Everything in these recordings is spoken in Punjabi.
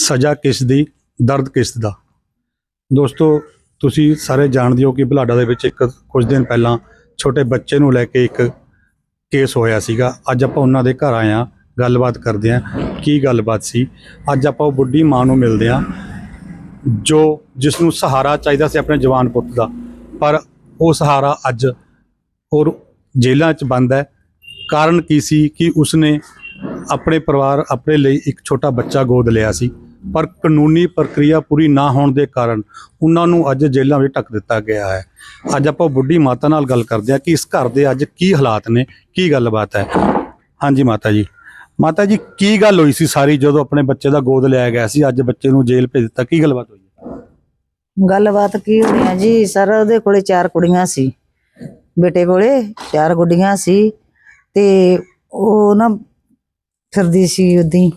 ਸਜ਼ਾ ਕਿਸ ਦੀ, ਦਰਦ ਕਿਸ ਦਾ? ਦੋਸਤੋ, ਤੁਸੀਂ ਸਾਰੇ ਜਾਣਦੇ ਹੋ ਕਿ ਬੁਲਾਡਾ ਦੇ ਵਿੱਚ ਇੱਕ ਕੁਝ ਦਿਨ ਪਹਿਲਾਂ ਛੋਟੇ ਬੱਚੇ ਨੂੰ ਲੈ ਕੇ ਇੱਕ ਕੇਸ ਹੋਇਆ ਸੀਗਾ। ਅੱਜ ਆਪਾਂ ਉਹਨਾਂ ਦੇ ਘਰ ਆਏ ਹਾਂ, ਗੱਲਬਾਤ ਕਰਦੇ ਹਾਂ। ਕੀ ਗੱਲਬਾਤ ਸੀ? ਅੱਜ ਆਪਾਂ ਉਹ ਬੁੱਢੀ ਮਾਂ ਨੂੰ ਮਿਲਦੇ ਹਾਂ, ਜੋ ਜਿਸ ਨੂੰ ਸਹਾਰਾ ਚਾਹੀਦਾ ਸੀ ਆਪਣੇ ਜਵਾਨ ਪੁੱਤ ਦਾ। ਪਰ ਉਹ ਸਹਾਰਾ ਅੱਜ ਔਰ ਜੇਲ੍ਹਾਂ 'ਚ ਬੰਦ ਹੈ। ਕਾਰਨ ਕੀ ਸੀ? ਕਿ ਉਸਨੇ ਆਪਣੇ ਪਰਿਵਾਰ, ਆਪਣੇ ਲਈ ਇੱਕ ਛੋਟਾ ਬੱਚਾ ਗੋਦ ਲਿਆ ਸੀ? ਪਰ ਕਾਨੂੰਨੀ ਪ੍ਰਕਿਰਿਆ ਪੂਰੀ ਨਾ ਹੋਣ ਦੇ ਕਾਰਨ ਉਹਨਾਂ ਨੂੰ ਅੱਜ ਜੇਲ੍ਹਾਂ ਵਿੱਚ ਟੱਕ ਦਿੱਤਾ ਗਿਆ ਹੈ। ਅੱਜ ਆਪਾਂ ਬੁੱਢੀ ਮਾਤਾ ਨਾਲ ਗੱਲ ਕਰਦੇ ਹਾਂ ਕਿ ਇਸ ਘਰ ਦੇ ਅੱਜ ਕੀ ਹਾਲਾਤ ਨੇ, ਕੀ ਗੱਲਬਾਤ ਹੈ। ਹਾਂਜੀ ਮਾਤਾ ਜੀ। ਮਾਤਾ ਜੀ, ਕੀ ਗੱਲ ਹੋਈ ਸੀ ਸਾਰੀ ਜਦੋਂ ਆਪਣੇ ਬੱਚੇ ਦਾ ਗੋਦ ਲਿਆ ਗਿਆ ਸੀ? ਅੱਜ ਬੱਚੇ ਨੂੰ ਜੇਲ੍ਹ ਭੇਜ ਦਿੱਤਾ। ਕੀ ਗੱਲਬਾਤ ਹੋਈ ਗੱਲਬਾਤ ਕੀ ਹੋਣੀ ਆ ਜੀ? ਸਰ, ਉਹਦੇ ਕੋਲੇ ਚਾਰ ਕੁੜੀਆਂ ਸੀ। ਬੇਟੇ ਕੋਲੇ ਚਾਰ ਗੁੱਡੀਆਂ ਸੀ ਤੇ ਉਹ ਨਾ ਫਿਰਦੀ ਸੀ ਉਦੀ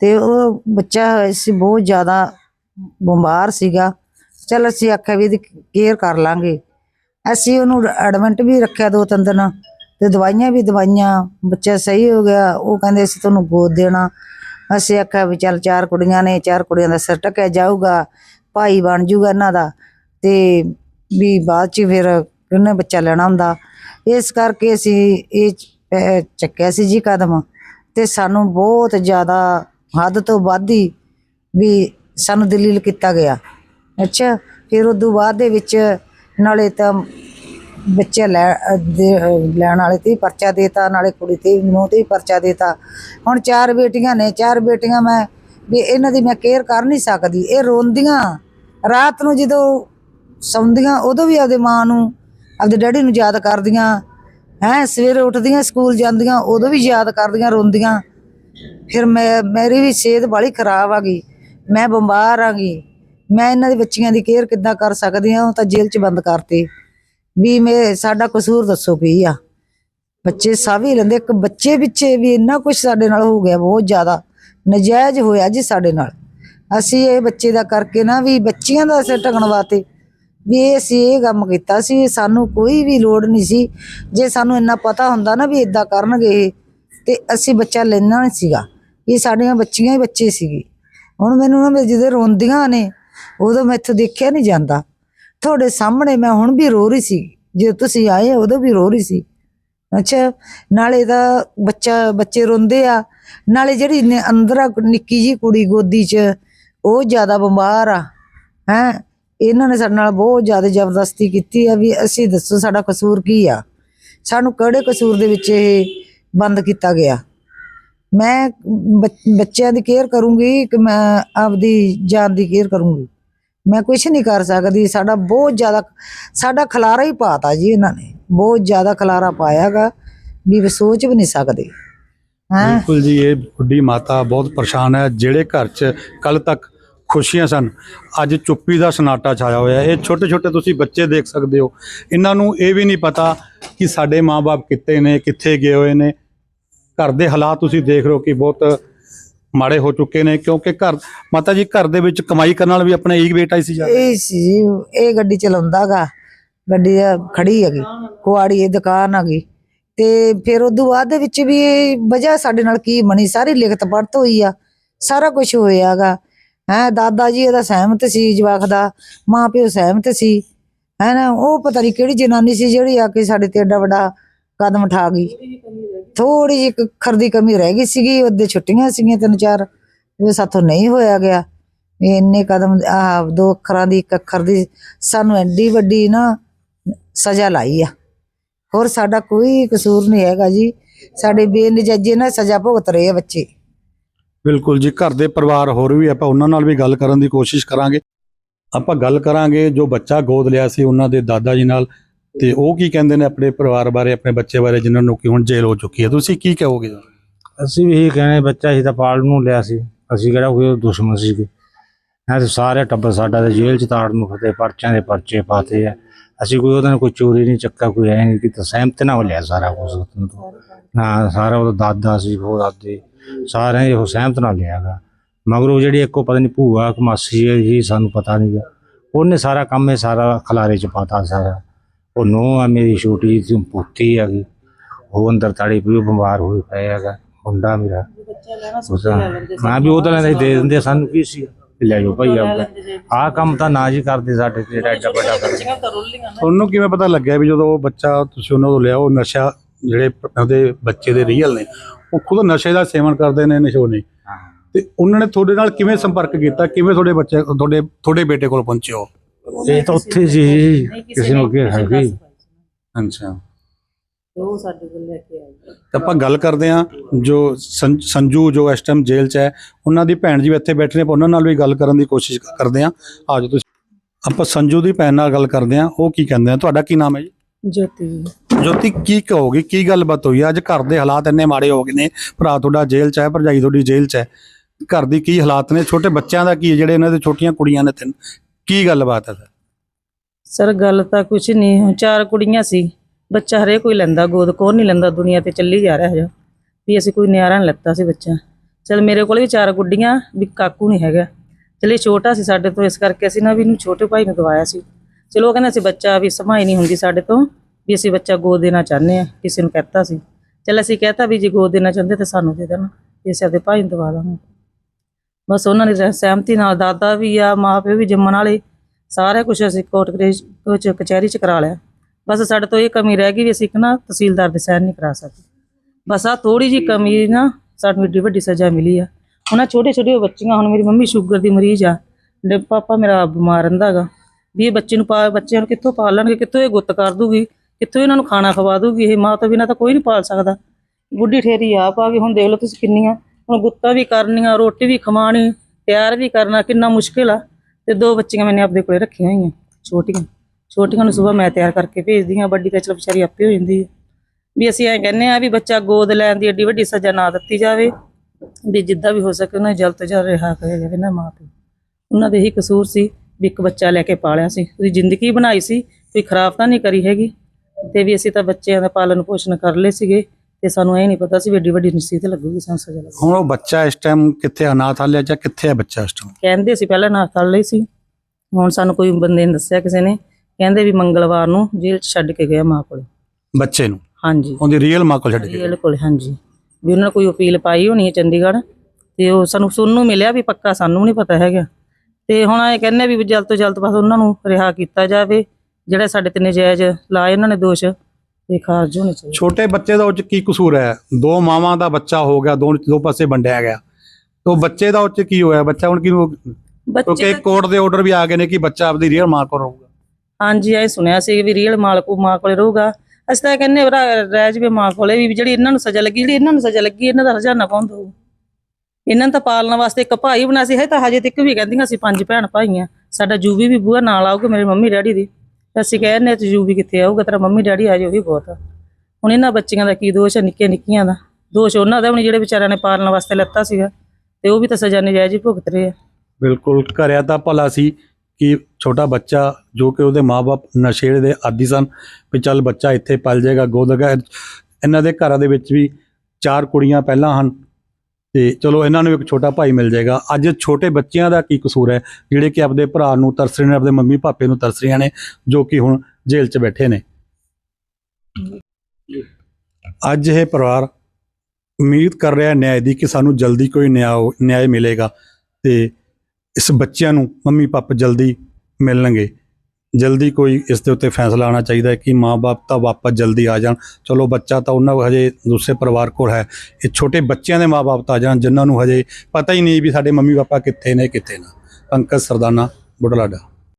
ਤੇ ਉਹ ਬੱਚਾ ਹੋਇਆ ਸੀ, ਬਹੁਤ ਜ਼ਿਆਦਾ ਬਿਮਾਰ ਸੀਗਾ। ਚਲ ਅਸੀਂ ਆਖਿਆ ਵੀ ਇਹਦੀ ਕੇਅਰ ਕਰ ਲਾਂਗੇ। ਅਸੀਂ ਉਹਨੂੰ ਐਡਮਿਟ ਵੀ ਰੱਖਿਆ ਦੋ ਤਿੰਨ ਦਿਨ ਤੇ ਦਵਾਈਆਂ ਵੀ ਦਵਾਈਆਂ, ਬੱਚਾ ਸਹੀ ਹੋ ਗਿਆ। ਉਹ ਕਹਿੰਦੇ ਅਸੀਂ ਤੁਹਾਨੂੰ ਗੋਦ ਦੇਣਾ। ਅਸੀਂ ਆਖਿਆ ਵੀ ਚੱਲ ਚਾਰ ਕੁੜੀਆਂ ਨੇ, ਚਾਰ ਕੁੜੀਆਂ ਦਾ ਸਿਰ ਟਕਿਆ ਜਾਊਗਾ, ਭਾਈ ਬਣ ਜੂਗਾ ਇਹਨਾਂ ਦਾ। ਤੇ ਵੀ ਬਾਅਦ ਚ ਫਿਰ ਉਹਨੇ ਬੱਚਾ ਲੈਣਾ ਹੁੰਦਾ। ਇਸ ਕਰਕੇ ਅਸੀਂ ਇਹ ਚੱਕਿਆ ਸੀ ਜੀ ਕਦਮ। ਤੇ ਸਾਨੂੰ ਬਹੁਤ ਜ਼ਿਆਦਾ ਹੱਦ ਤੋਂ ਵੱਧ ਹੀ ਵੀ ਸਾਨੂੰ ਦਲੀਲ ਕੀਤਾ ਗਿਆ। ਅੱਛਾ, ਫਿਰ ਉਦੋਂ ਬਾਅਦ ਦੇ ਵਿੱਚ ਨਾਲੇ ਤਾਂ ਬੱਚੇ ਲੈ, ਦੇ- ਲੈਣ ਵਾਲੇ ਤੇ ਵੀ ਪਰਚਾ ਦੇਤਾ, ਨਾਲੇ ਕੁੜੀ ਤੇ ਵੀ ਤੇ ਵੀ ਪਰਚਾ ਦੇਤਾ। ਹੁਣ ਚਾਰ ਬੇਟੀਆਂ ਨੇ, ਚਾਰ ਬੇਟੀਆਂ ਮੈਂ ਵੀ ਇਹਨਾਂ ਦੀ ਮੈਂ ਕੇਅਰ ਕਰ ਨਹੀਂ ਸਕਦੀ। ਇਹ ਰੋਂਦੀਆਂ। ਰਾਤ ਨੂੰ ਜਦੋਂ ਸੌਂਦੀਆਂ, ਉਦੋਂ ਵੀ ਆਪਦੇ ਮਾਂ ਨੂੰ, ਆਪਦੇ ਡੈਡੀ ਨੂੰ ਯਾਦ ਕਰਦੀਆਂ। ਹੈ, ਸਵੇਰੇ ਉੱਠਦੀਆਂ, ਸਕੂਲ ਜਾਂਦੀਆਂ, ਉਦੋਂ ਵੀ ਯਾਦ ਕਰਦੀਆਂ, ਰੋਂਦੀਆਂ। ਫਿਰ ਮੈਂ, ਮੇਰੀ ਵੀ ਸਿਹਤ ਬਾਲੀ ਖਰਾਬ ਆ ਗਈ। ਮੈਂ ਬਿਮਾਰ ਆ ਗਈ। ਮੈਂ ਇਹਨਾਂ ਦੇ ਬੱਚੀਆਂ ਦੀ ਕੇਅਰ ਕਿੱਦਾਂ ਕਰ ਸਕਦੀ ਹਾਂ, ਉਹ ਤਾਂ ਜੇਲ੍ਹ 'ਚ ਬੰਦ ਕਰਤੇ। ਵੀ ਮੈਂ, ਸਾਡਾ ਕਸੂਰ ਦੱਸੋ ਕੀ ਆ? ਬੱਚੇ ਸਭ ਹੀ ਲੈਂਦੇ, ਇੱਕ ਬੱਚੇ ਪਿੱਛੇ ਵੀ ਇੰਨਾ ਕੁਝ ਸਾਡੇ ਨਾਲ ਹੋ ਗਿਆ, ਬਹੁਤ ਜ਼ਿਆਦਾ। ਨਜਾਇਜ਼ ਹੋਇਆ ਜੀ ਸਾਡੇ ਨਾਲ। ਅਸੀਂ ਇਹ ਬੱਚੇ ਦਾ ਕਰਕੇ ਨਾ ਵੀ ਬੱਚੀਆਂ ਦਾ ਸਿਰ ਢਕਣ ਵਾਸਤੇ ਵੀ ਇਹ ਅਸੀਂ ਇਹ ਕੰਮ ਕੀਤਾ ਸੀ, ਸਾਨੂੰ ਕੋਈ ਵੀ ਲੋੜ ਨਹੀਂ ਸੀ। ਜੇ ਸਾਨੂੰ ਇੰਨਾ ਪਤਾ ਹੁੰਦਾ ਨਾ ਵੀ ਇਦਾਂ ਕਰਨਗੇ ਇਹ ਤੇ ਅਸੀਂ ਬੱਚਾ ਲੈਣਾ ਨਹੀਂ ਸੀਗਾ। ਇਹ ਸਾਡੀਆਂ ਬੱਚੀਆਂ ਹੀ ਬੱਚੇ ਸੀਗੇ। ਹੁਣ ਮੈਨੂੰ ਨਾ ਜਿਹਦੇ ਰੋਂਦੀਆਂ ਨੇ, ਉਦੋਂ ਮੈਂ ਇੱਥੋਂ ਦੇਖਿਆ ਨਹੀਂ ਜਾਂਦਾ। ਤੁਹਾਡੇ ਸਾਹਮਣੇ ਮੈਂ ਹੁਣ ਵੀ ਰੋ ਰਹੀ ਸੀ। ਜੇ ਤੁਸੀਂ ਆਏ, ਉਦੋਂ ਵੀ ਰੋ ਰਹੀ ਸੀ। ਅੱਛਾ, ਨਾਲੇ ਦਾ ਬੱਚਾ, ਬੱਚੇ ਰੋਂਦੇ ਆ। ਨਾਲੇ ਜਿਹੜੀ ਨੇ ਅੰਦਰ ਆ ਨਿੱਕੀ ਜੀ ਕੁੜੀ ਗੋਦੀ 'ਚ, ਉਹ ਜ਼ਿਆਦਾ ਬਿਮਾਰ ਆ। ਹੈ? ਇਹਨਾਂ ਨੇ ਸਾਡੇ ਨਾਲ ਬਹੁਤ ਜ਼ਿਆਦਾ ਜ਼ਬਰਦਸਤੀ ਕੀਤੀ ਆ ਵੀ ਅਸੀਂ ਦੱਸੋ ਸਾਡਾ ਕਸੂਰ ਕੀ ਆ? ਸਾਨੂੰ ਕਿਹੜੇ ਕਸੂਰ ਦੇ ਵਿੱਚ ਇਹ ਬੰਦ ਕੀਤਾ ਗਿਆ। ਮੈਂ ਬੱਚ- ਬੱਚਿਆਂ ਦੀ ਕੇਅਰ ਕਰੂੰਗੀ ਕਿ ਮੈਂ ਆਪਦੀ ਜਾਨ ਦੀ ਕੇਅਰ ਕਰੂੰਗੀ। ਮੈਂ ਕੁਝ ਨਹੀਂ ਕਰ ਸਕਦੀ। ਸਾਡਾ ਬਹੁਤ ਜ਼ਿਆਦਾ ਸਾਡਾ ਖਲਾਰਾ ਹੀ ਪਾਤਾ ਜੀ ਇਹਨਾਂ ਨੇ। ਬਹੁਤ ਜ਼ਿਆਦਾ ਖਲਾਰਾ ਪਾਇਆਗਾ ਵੀ ਸੋਚ ਵੀ ਨਹੀਂ ਸਕਦੇ। ਹਾਂ? ਬਿਲਕੁਲ ਜੀ, ਇਹ ਬੁੱਢੀ ਮਾਤਾ ਬਹੁਤ ਪਰੇਸ਼ਾਨ ਹੈ। ਜਿਹੜੇ ਘਰ 'ਚ ਕੱਲ ਤੱਕ ਖੁਸ਼ੀਆਂ ਸਨ, ਅੱਜ ਚੁੱਪੀ ਦਾ ਸਨਾਟਾ ਛਾਇਆ ਹੋਇਆ। ਇਹ ਛੋਟੇ ਛੋਟੇ ਤੁਸੀਂ ਬੱਚੇ ਦੇਖ ਸਕਦੇ ਹੋ। ਇਹਨਾਂ ਨੂੰ ਇਹ ਵੀ ਨਹੀਂ ਪਤਾ ਕਿ ਸਾਡੇ ਮਾਪੇ ਕਿੱਥੇ ਨੇ, ਕਿੱਥੇ ਗਏ ਹੋਏ ਨੇ। ਘਰ ਦੇ ਹਾਲਾਤ ਤੁਸੀਂ ਦੇਖ ਰਹੇ ਹੋ ਕਿ ਬਹੁਤ ਮਾੜੇ ਹੋ ਚੁੱਕੇ ਨੇ, ਕਿਉਂਕਿ ਘਰ, ਮਾਤਾ ਜੀ, ਘਰ ਦੇ ਵਿੱਚ ਕਮਾਈ ਕਰਨ ਨਾਲ ਵੀ ਆਪਣਾ ਇੱਕ ਬੇਟਾ ਹੀ ਸੀ ਜਾ ਇਹ ਸੀ ਇਹ ਗੱਡੀ ਚਲਾਉਂਦਾਗਾ, ਗੱਡੀ ਖੜੀ ਹੈਗੀ, ਕੁਆੜੀ, ਇਹ ਦੁਕਾਨ ਹੈਗੀ। ਤੇ ਫਿਰ ਉਦੋਂ ਬਾਅਦ ਦੇ ਵਿੱਚ ਵੀ ਵਜ੍ਹਾ ਸਾਡੇ ਨਾਲ ਕੀ ਬਣੀ, ਸਾਰੀ ਲਿਖਤ ਪੜਤ ਹੋਈ ਆ, ਸਾਰਾ ਕੁਝ ਹੋਇਆਗਾ। ਹੈ, ਦਾਦਾ ਜੀ ਇਹਦਾ ਸਹਿਮਤ ਸੀ, ਜਵਾਕ ਦਾ ਮਾਂ ਪਿਓ ਸਹਿਮਤ ਸੀ। ਹੈ ਨਾ, ਉਹ ਪਤਾ ਨਹੀਂ ਕਿਹੜੀ ਜਨਾਨੀ ਸੀ ਜਿਹੜੀ ਆ ਕੇ ਸਾਡੇ ਤੇ ਏਡਾ ਵੱਡਾ ਕਦਮ ਉਠਾ ਗਈ। ਥੋੜੀ ਜਿਹੀ ਅੱਖਰ ਦੀ ਕਮੀ ਰਹਿ ਗਈ ਸੀਗੀ, ਉਹਦੇ ਛੁੱਟੀਆਂ ਸੀਗੀਆਂ ਤਿੰਨ ਚਾਰ ਉਹ ਸਾਥੋਂ ਨਹੀਂ ਹੋਇਆਗਾ ਵੀ ਇੰਨੇ ਕਦਮ ਆ ਦੋ ਅੱਖਰਾਂ ਦੀ ਇੱਕ ਅੱਖਰ ਦੀ ਸਾਨੂੰ ਐਡੀ ਵੱਡੀ ਨਾ ਸਜ਼ਾ ਲਾਈ ਆ। ਹੋਰ ਸਾਡਾ ਕੋਈ ਕਸੂਰ ਨਹੀਂ ਹੈਗਾ ਜੀ। ਸਾਡੇ ਬੇਨਜਾਜੇ ਨਾਲ ਸਜ਼ਾ ਭੁਗਤ ਰਹੇ ਆ ਬੱਚੇ। ਬਿਲਕੁਲ ਜੀ, ਘਰ ਦੇ ਪਰਿਵਾਰ ਹੋਰ ਵੀ ਆਪਾਂ ਉਹਨਾਂ ਨਾਲ ਵੀ ਗੱਲ ਕਰਨ ਦੀ ਕੋਸ਼ਿਸ਼ ਕਰਾਂਗੇ। ਆਪਾਂ ਗੱਲ ਕਰਾਂਗੇ ਜੋ ਬੱਚਾ ਗੋਦ ਲਿਆ ਸੀ ਉਹਨਾਂ ਦੇ ਦਾਦਾ ਜੀ ਨਾਲ। ਤੇ ਉਹ ਕੀ ਕਹਿੰਦੇ ਨੇ ਆਪਣੇ ਪਰਿਵਾਰ ਬਾਰੇ, ਆਪਣੇ ਬੱਚੇ ਬਾਰੇ ਜਿਨ੍ਹਾਂ ਨੂੰ ਕਿ ਹੁਣ ਜੇਲ੍ਹ ਹੋ ਚੁੱਕੀ ਹੈ? ਤੁਸੀਂ ਕੀ ਕਹੋਗੇ? ਅਸੀਂ ਵੀ ਇਹੀ ਕਹਿੰਦੇ ਬੱਚਾ ਸੀ ਤਾਂ ਪਾਲ ਨੂੰ ਲਿਆ ਸੀ। ਅਸੀਂ ਕਿਹੜਾ ਕੋਈ ਦੁਸ਼ਮਣ ਸੀਗੇ ਹੈ ਤੇ ਸਾਰੇ ਟੱਬਰ ਸਾਡਾ ਤੇ ਜੇਲ੍ਹ ਚ ਤਾੜ ਨੂੰ ਫਤੇ ਪਰਚਿਆਂ ਦੇ ਪਰਚੇ ਪਾਤੇ ਆ। ਅਸੀਂ ਕੋਈ ਉਹਦਾ ਕੋਈ ਚੋਰੀ ਨਹੀਂ ਚੱਕਾ, ਕੋਈ ਐ ਨਹੀਂ ਕੀਤਾ। ਸਹਿਮਤ ਨਾਲ ਲਿਆ ਸਾਰਾ ਕੁਝ ਨਾ, ਸਾਰਾ ਉਹਦਾ ਦਾਦਾ ਸੀ, ਉਹ ਦਾਦੇ। ਸਾਰਿਆਂ ਇਹ ਸਹਿਮਤ ਨਾਲ ਲਿਆਗਾ ਮਗਰ ਉਹ ਜਿਹੜੀ ਇੱਕੋ ਪਤਾ ਨਹੀਂ ਭੂਆ ਕਿ ਮਾਸੀ ਹੈ ਜੀ ਸਾਨੂੰ ਪਤਾ ਨਹੀਂ ਗਾ। ਉਹਨੇ ਸਾਰਾ ਕੰਮ ਇਹ ਸਾਰਾ ਖਲਾਰੇ ਚ ਪਾਤਾ ਸਾਰਾ। ਉਹ ਨੂੰਹ ਆ ਮੇਰੀ ਛੋਟੀ ਜਿਹੀ ਪੁੱਤੀ ਹੈਗੀ। ਉਹ ਅੰਦਰ ਤਾੜੀ ਪਈ ਉਹ ਬਿਮਾਰ ਹੋਈ ਪਿਆ ਹੈਗਾ। ਮੁੰਡਾ ਮੇਰਾ। ਮੈਂ ਵੀ ਉਹ ਤਾਂ ਲੈਂਦੇ ਦੇ ਦਿੰਦੇ ਸਾਨੂੰ ਕੀ ਸੀ? ਲੈ ਜਾਓ ਭਾਈ ਆਪਦਾ ਆਹ ਕੰਮ ਤਾਂ ਨਾ ਜੀ ਕਰਦੇ ਸਾਡੇ ਤੇ ਜਿਹੜਾ ਐਡਾ ਵੱਡਾ ਕਰਦੇ ਤੁਹਾਨੂੰ ਕਿਵੇਂ ਪਤਾ ਲੱਗਿਆ ਵੀ ਜਦੋਂ ਉਹ ਬੱਚਾ ਤੁਸੀਂ ਉਹਨਾਂ ਤੋਂ ਲਿਆ ਉਹ ਨਸ਼ਾ ਜਿਹੜੇ ਉਹਦੇ ਬੱਚੇ ਦੇ ਰੀਅਲ ਨੇ ਉਹ ਖੁਦ ਨਸ਼ੇ ਦਾ ਸੇਵਨ ਕਰਦੇ ਨੇ ਨਸ਼ੋ ਨੇ ਤੇ ਉਹਨਾਂ ਨੇ ਤੁਹਾਡੇ ਨਾਲ ਕਿਵੇਂ ਸੰਪਰਕ ਕੀਤਾ? ਕਿਵੇਂ ਤੁਹਾਡੇ ਬੱਚੇ ਤੁਹਾਡੇ ਤੁਹਾਡੇ ਬੇਟੇ ਕੋਲ ਪਹੁੰਚੇ ਹੋ ਇਹ ਤਾਂ ਉੱਥੇ ਸੀ ਕਿਸੇ ਨੂੰ ਅੱਗੇ ਹੈਗੀ। ਅੱਛਾ। ਉਹ ਸਾਡੇ ਕੋਲ ਲੈ ਕੇ ਆਏ ਤਾਂ ਆਪਾਂ ਗੱਲ ਕਰਦੇ ਹਾਂ ਜੋ ਸੰਜੂ ਜੋ ਇਸ ਟਾਈਮ ਜੇਲ੍ਹ 'ਚ ਹੈ ਉਹਨਾਂ ਦੀ ਭੈਣ ਜੀ ਇੱਥੇ ਬੈਠੇ ਨੇ ਉਹਨਾਂ ਨਾਲ ਵੀ ਗੱਲ ਕਰਨ ਦੀ ਕੋਸ਼ਿਸ਼ ਕਰਦੇ ਹਾਂ। ਆਜੋ ਤੁਸੀਂ। ਆਪਾਂ ਸੰਜੂ ਦੀ ਭੈਣ ਨਾਲ ਗੱਲ ਕਰਦੇ ਹਾਂ ਉਹ ਕੀ ਕਹਿੰਦੇ ਆ? ਤੁਹਾਡਾ ਕੀ ਨਾਮ ਹੈ ਜੀ? ਜੋਤੀ। ਜੋਤੀ ਕੀ ਕਹੋਗੇ? ਕੀ ਗੱਲਬਾਤ ਹੋਈ? ਅੱਜ ਘਰ ਦੇ ਹਾਲਾਤ ਇੰਨੇ ਮਾੜੇ ਹੋ ਗਏ ਨੇ ਭਰਾ ਤੁਹਾਡਾ ਜੇਲ੍ਹ 'ਚ ਹੈ ਭਰਜਾਈ ਤੁਹਾਡੀ ਜੇਲ੍ਹ 'ਚ ਹੈ। ਘਰ ਦੀ ਕੀ ਹਾਲਾਤ ਨੇ? ਛੋਟੇ ਬੱਚਿਆਂ ਦਾ ਕੀ ਹੈ? ਜਿਹੜੇ ਇਹਨਾਂ ਦੇ ਛੋਟੀਆਂ ਕੁੜੀਆਂ ਨੇ ਤਿੰਨ ਕੀ ਗੱਲਬਾਤ ਹੈ ਸਰ? ਸਰ, ਗੱਲ ਤਾਂ ਕੁਛ ਨਹੀਂ, ਹੁਣ ਚਾਰ ਕੁੜੀਆਂ ਸੀ। ਬੱਚਾ ਹਰੇ ਕੋਈ ਲੈਂਦਾ, ਗੋਦ ਕੌਣ ਨਹੀਂ ਲੈਂਦਾ, ਦੁਨੀਆ ਤੇ ਚੱਲੀ ਜਾ ਰਿਹਾ ਹੈ ਵੀ ਅਸੀਂ ਕੋਈ ਨਿਆਰਾ ਨਹੀਂ ਲੱਤਾ ਸੀ ਬੱਚਾ। ਚਲ ਮੇਰੇ ਕੋਲ ਵੀ ਚਾਰ ਗੁੱਡੀਆਂ, ਵੀ ਕਾਕੂ ਨਹੀਂ ਹੈਗਾ। ਚਲੇ ਛੋਟਾ ਸੀ ਸਾਡੇ ਤੋਂ, ਇਸ ਕਰਕੇ ਅਸੀਂ ਨਾ ਵੀ ਇਹਨੂੰ ਛੋਟੇ ਭਾਈ ਨੂੰ ਦਵਾਇਆ ਸੀ। ਚਲੋ ਉਹ ਕਹਿੰਦਾ ਸੀ ਬੱਚਾ ਵੀ ਸਮਾਈ ਨਹੀਂ ਹੁੰਦੀ ਸਾਡੇ ਤੋਂ, ਵੀ ਅਸੀਂ ਬੱਚਾ ਗੋਦ ਦੇਣਾ ਚਾਹੁੰਦੇ ਆ ਕਿਸੇ ਨੂੰ ਕਹਿਤਾ ਸੀ। ਚਲ ਅਸੀਂ ਕਹਿਤਾ ਵੀ ਜੇ ਗੋਦ ਦੇਣਾ ਚਾਹੁੰਦੇ ਤਾਂ ਸਾਨੂੰ ਦੇ ਦੇਣਾ, ਵੀ ਅਸੀਂ ਆਪਦੇ ਭਾਈ ਨੂੰ ਦਵਾ ਦਾਂਗੇ। ਬਸ ਉਹਨਾਂ ਨੇ ਰਹਿ- ਸਹਿਮਤੀ ਨਾਲ ਦਾਦਾ ਵੀ ਆ ਮਾਂ ਪਿਓ ਵੀ ਜੰਮਣ ਵਾਲੇ, ਸਾਰਾ ਕੁਝ ਅਸੀਂ ਕੋਰਟ ਕਰੇ- 'ਚ ਕਚਹਿਰੀ ਚ ਕਰਾ ਲਿਆ। ਬਸ ਸਾਡੇ ਤੋਂ ਇਹ ਕਮੀ ਰਹਿ ਗਈ ਵੀ ਅਸੀਂ ਇੱਕ ਨਾ ਤਹਿਸੀਲਦਾਰ ਦੇ ਸਾਈਨ ਨਹੀਂ ਕਰਾ ਸਕਦੇ। ਬਸ ਆ ਥੋੜੀ ਜੀ ਕਮੀ ਨਾ ਸਾਨੂੰ ਏਡੀ ਵੱਡੀ ਸਜ਼ਾ ਮਿਲੀ ਆ। ਉਹਨਾਂ ਛੋਟੇ ਛੋਟੇ ਬੱਚੀਆਂ, ਹੁਣ ਮੇਰੀ ਮੰਮੀ ਸ਼ੂਗਰ ਦੀ ਮਰੀਜ਼ ਆ, ਤੇ ਪਾਪਾ ਮੇਰਾ ਬਿਮਾਰ ਰਹਿੰਦਾਗਾ ਵੀ ਇਹ ਬੱਚੇ ਨੂੰ ਪਾ ਬੱਚਿਆਂ ਨੂੰ ਕਿੱਥੋਂ ਪਾਲ ਲੈਣਗੇ ਕਿੱਥੋਂ ਇਹ ਗੁੱਤ ਕਰ ਦੂਗੀ, ਕਿੱਥੋਂ ਇਹਨਾਂ ਨੂੰ ਖਾਣਾ ਖਵਾ ਦੂਗੀ, ਇਹ ਮਾਂ ਤੋਂ ਬਿਨਾਂ ਤਾਂ ਕੋਈ ਨਹੀਂ ਪਾਲ ਸਕਦਾ। ਬੁੱਢੀ ਠੇਰੀ ਆਪ ਆ ਗਈ, ਹੁਣ ਦੇਖ ਲਓ ਤੁਸੀਂ ਕਿੰਨੀਆਂ ਹੁਣ ਗੁੱਤਾਂ ਵੀ ਕਰਨੀਆਂ, ਰੋਟੀ ਵੀ ਖਵਾਣੀ ਤਿਆਰ ਵੀ ਕਰਨਾ ਕਿੰਨਾ ਮੁਸ਼ਕਿਲ ਆ। ਤੇ ਦੋ ਬੱਚੀਆਂ ਮੈਨੇ ਆਪਦੇ ਕੋਲੇ ਰੱਖੀਆਂ ਹੋਈਆਂ, ਛੋਟੀਆਂ। ਛੋਟੀਆਂ ਨੂੰ ਸਵੇਰ ਮੈਂ ਤਿਆਰ ਕਰਕੇ ਭੇਜਦੀ ਹਾਂ, ਵੱਡੀ ਤਾਂ ਚਲੋ ਵਿਚਾਰੀ ਆਪੇ ਹੋ ਜਾਂਦੀ ਹੈ। ਵੀ ਅਸੀਂ ਐਂ ਕਹਿੰਦੇ ਆ ਵੀ ਬੱਚਾ ਗੋਦ ਲੈਣ ਦੀ ਏਡੀ ਵੱਡੀ ਸਜ਼ਾ ਨਾ ਦਿੱਤੀ ਜਾਵੇ, ਵੀ ਜਿੱਦਾਂ ਵੀ ਹੋ ਸਕੇ ਉਹਨਾਂ ਨੂੰ ਜਲਦ ਤੋਂ ਜਲਦ ਰਿਹਾ ਕਰਿਆ ਜਾਵੇ ਨਾ ਮਾਂ ਪਿਓ। ਉਹਨਾਂ ਦੇ ਹੀ ਕਸੂਰ ਸੀ ਵੀ ਇੱਕ ਬੱਚਾ ਲੈ ਕੇ ਪਾਲਿਆ ਸੀ। ਉਹਦੀ ਜ਼ਿੰਦਗੀ ਬਣਾਈ ਸੀ, ਕੋਈ ਖਰਾਬ ਤਾਂ ਨਹੀਂ ਕਰੀ ਹੈਗੀ। ਤੇ ਵੀ ਅਸੀਂ ਤਾਂ ਬੱਚਿਆਂ ਦਾ ਪਾਲਣ ਪੋਸ਼ਣ ਕਰ ਲਏ ਸੀਗੇ। ਤੇ ਸਾਨੂੰ ਇਹ ਨਹੀਂ ਪਤਾ ਸੀ ਵੀ ਏਡੀ ਵੱਡੀ ਨਸੀਹਤ ਲੱਗੂਗੀ ਸਾਨੂੰ ਸਜ਼ਾ ਲੱਗੂ ਹੁਣ ਉਹ ਬੱਚਾ ਇਸ ਟਾਈਮ ਕਿੱਥੇ ਅਨਾਥ ਹਾਲਿਆ ਜਾਂ ਕਿੱਥੇ ਹੈ ਬੱਚਾ ਇਸ ਟਾਈਮ ਕਹਿੰਦੇ ਸੀ ਪਹਿਲਾਂ ਤਲ ਲਈ ਸੀ। ਹੁਣ ਸਾਨੂੰ ਕੋਈ ਬੰਦੇ ਨੇ ਦੱਸਿਆ ਕਿਸੇ ਨੇ ਕਹਿੰਦੇ ਵੀ ਮੰਗਲਵਾਰ ਨੂੰ ਜੇਲ੍ਹ 'ਚ ਛੱਡ ਕੇ ਗਿਆ ਮਾਂ ਕੋਲ। ਬੱਚੇ ਨੂੰ? ਹਾਂਜੀ। ਉਹਦੀ ਰੀਅਲ ਮਾਂ ਕੋਲ ਛੱਡ ਕੇ ਜੇਲ੍ਹ ਕੋਲ ਹਾਂਜੀ। ਵੀ ਉਹਨਾਂ ਨੇ ਕੋਈ ਅਪੀਲ ਪਾਈ ਹੋਣੀ ਹੈ ਚੰਡੀਗੜ੍ਹ ਤੇ ਉਹ ਸਾਨੂੰ ਸੁਣਨ ਨੂੰ ਮਿਲਿਆ ਵੀ ਪੱਕਾ ਸਾਨੂੰ ਨਹੀਂ ਪਤਾ ਹੈਗਾ। ਤੇ ਹੁਣ ਇਹ ਕਹਿੰਦੇ ਵੀ ਜਲਦ ਤੋਂ ਜਲਦ ਬਸ ਉਹਨਾਂ ਨੂੰ ਰਿਹਾ ਕੀਤਾ ਜਾਵੇ ਜਿਹੜੇ ਸਾਡੇ ਤੇ ਨਜਾਇਜ਼ ਲਾਏ ਉਹਨਾਂ ਨੇ ਦੋਸ਼। ਇਹ ਖਾਰਜ ਹੋਣੇ ਚਾਹੀਦੇ। ਛੋਟੇ ਬੱਚੇ ਦਾ ਉਹ ਚ ਕੀ ਕਸੂਰ ਹੈ? ਦੋ ਮਾਵਾਂ ਦਾ ਬੱਚਾ ਹੋ ਗਿਆ ਦੋ ਦੋ ਪਾਸੇ ਵੰਡਿਆ ਗਿਆ। ਤੋਂ ਬੱਚੇ ਦਾ ਉਹ ਚ ਕੀ ਹੋਇਆ? ਬੱਚਾ ਹੁਣ ਕਿਉਂ ਕਿਉਂਕਿ ਕੋਰਟ ਦੇ ਆਰਡਰ ਵੀ ਆ ਗਏ ਨੇ ਕਿ ਬੱਚਾ ਆਪਦੀ ਰੀਅਲ ਮਾਂ ਕੋਲ ਰਹੂਗਾ। ਹਾਂਜੀ ਇਹ ਸੁਣਿਆ ਸੀ ਵੀ ਰੀਅਲ ਮਾਲਕੂ ਮਾਂ ਕੋਲੇ ਰਹੂਗਾ। ਅਸੀਂ ਤਾਂ ਕਹਿੰਦੇ ਭਰਾ ਰਹਿ ਜਵੇ ਮਾਂ ਕੋਲੇ ਵੀ ਜਿਹੜੀ ਇਹਨਾਂ ਨੂੰ ਸਜ਼ਾ ਲੱਗੀ ਜਿਹੜੀ ਇਹਨਾਂ ਨੂੰ ਸਜ਼ਾ ਲੱਗੀ ਇਹਨਾਂ ਦਾ ਹਰਜਾਨਾ ਕੌਣ ਦਊ? ਇਹਨਾਂ ਤਾਂ ਪਾਲਣ ਵਾਸਤੇ ਇੱਕ ਭਾਈ ਬਣਾ ਸੀ ਹੈ ਤਾਂ ਹਜੇ ਤੱਕ ਵੀ ਕਹਿੰਦੀਆਂ ਸੀ ਪੰਜ ਭੈਣ ਭਾਈਆਂ। ਸਾਡਾ ਜੂਬੀ ਵੀ ਬੂਆ ਨਾਲ ਆਊਗਾ ਮੇਰੇ ਮੰਮੀ ਡੈਡੀ ਦੀ। ਤੇ ਅਸੀਂ ਕਹਿੰਦੇ ਤੇ ਜੂਬੀ ਕਿੱਥੇ ਆਊਗਾ ਤੇਰਾ ਮੰਮੀ ਡੈਡੀ ਆ ਜਾਓ ਉਹੀ ਬਹੁਤ ਆ। ਹੁਣ ਇਹਨਾਂ ਬੱਚੀਆਂ ਦਾ ਕੀ ਦੋਸ਼ ਹੈ ਨਿੱਕੀਆਂ ਨਿੱਕੀਆਂ ਦਾ। ਦੋਸ਼ ਉਹਨਾਂ ਦਾ ਹੁਣ ਜਿਹੜੇ ਵਿਚਾਰਿਆਂ ਨੇ ਪਾਲਣ ਵਾਸਤੇ ਲੱਤਾ ਸੀਗਾ। ਤੇ ਉਹ ਵੀ ਤਾਂ ਸਜ਼ਾ ਨਜਾਇਜ਼ ਹੀ ਭੁਗਤ ਰਹੇ ਆ। ਬਿਲਕੁਲ, ਘਰਿਆ ਤਾਂ ਭਲਾ ਸੀ ਕਿ ਛੋਟਾ ਬੱਚਾ ਜੋ ਕਿ ਉਹਦੇ ਮਾਪੇ ਨਸ਼ੇ ਦੇ ਆਦੀ ਸਨ, ਵੀ ਚੱਲ ਬੱਚਾ ਇੱਥੇ ਪਲ ਜਾਏਗਾ ਗੋਦਗਾ ਇਹਨਾਂ ਦੇ ਘਰਾਂ ਦੇ ਵਿੱਚ ਵੀ ਚਾਰ ਕੁੜੀਆਂ ਪਹਿਲਾਂ ਹਨ। ਤੇ ਚਲੋ ਇਹਨਾਂ ਨੂੰ ਇੱਕ ਛੋਟਾ ਭਾਈ ਮਿਲ ਜਾਏਗਾ। ਅੱਜ ਛੋਟੇ ਬੱਚਿਆਂ ਦਾ ਕੀ ਕਸੂਰ ਹੈ? ਜਿਹੜੇ ਕਿ ਆਪਦੇ ਭਰਾ ਨੂੰ ਤਰਸ ਰਹੇ ਨੇ, ਆਪਦੇ ਮੰਮੀ ਪਾਪੇ ਨੂੰ ਤਰਸ ਰਹੀਆਂ ਨੇ, ਜੋ ਕਿ ਹੁਣ ਜੇਲ੍ਹ 'ਚ ਬੈਠੇ ਨੇ। ਅੱਜ ਇਹ ਪਰਿਵਾਰ ਉਮੀਦ ਕਰ ਰਿਹਾ ਨਿਆਂ ਦੀ ਕਿ ਸਾਨੂੰ ਜਲਦੀ ਕੋਈ ਨਿਆਂ ਨਿਆਂ ਮਿਲੇਗਾ ਤੇ ਇਸ ਬੱਚਿਆਂ ਨੂੰ ਮੰਮੀ ਪਾਪਾ ਜਲਦੀ ਮਿਲਣਗੇ। ਜਲਦੀ ਕੋਈ ਇਸ ਦੇ ਉੱਤੇ ਫੈਸਲਾ ਆਉਣਾ ਚਾਹੀਦਾ ਹੈ ਕਿ ਮਾਪੇ ਤਾਂ ਵਾਪਸ ਜਲਦੀ ਆ ਜਾਣ। ਚਲੋ ਬੱਚਾ ਤਾਂ ਉਹਨਾਂ ਹਜੇ ਦੂਸਰੇ ਪਰਿਵਾਰ ਕੋਲ ਹੈ। ਇਹ ਛੋਟੇ ਬੱਚਿਆਂ ਦੇ ਮਾਪੇ ਤਾਂ ਆ ਜਾਣ, ਜਿਨ੍ਹਾਂ ਨੂੰ ਹਜੇ ਪਤਾ ਹੀ ਨਹੀਂ ਵੀ ਸਾਡੇ ਮੰਮੀ ਪਾਪਾ ਕਿੱਥੇ ਨੇ, ਕਿੱਥੇ ਨਾ। ਪੰਕਜ ਸਰਦਾਨਾ, ਬੁਢਲਾਡਾ।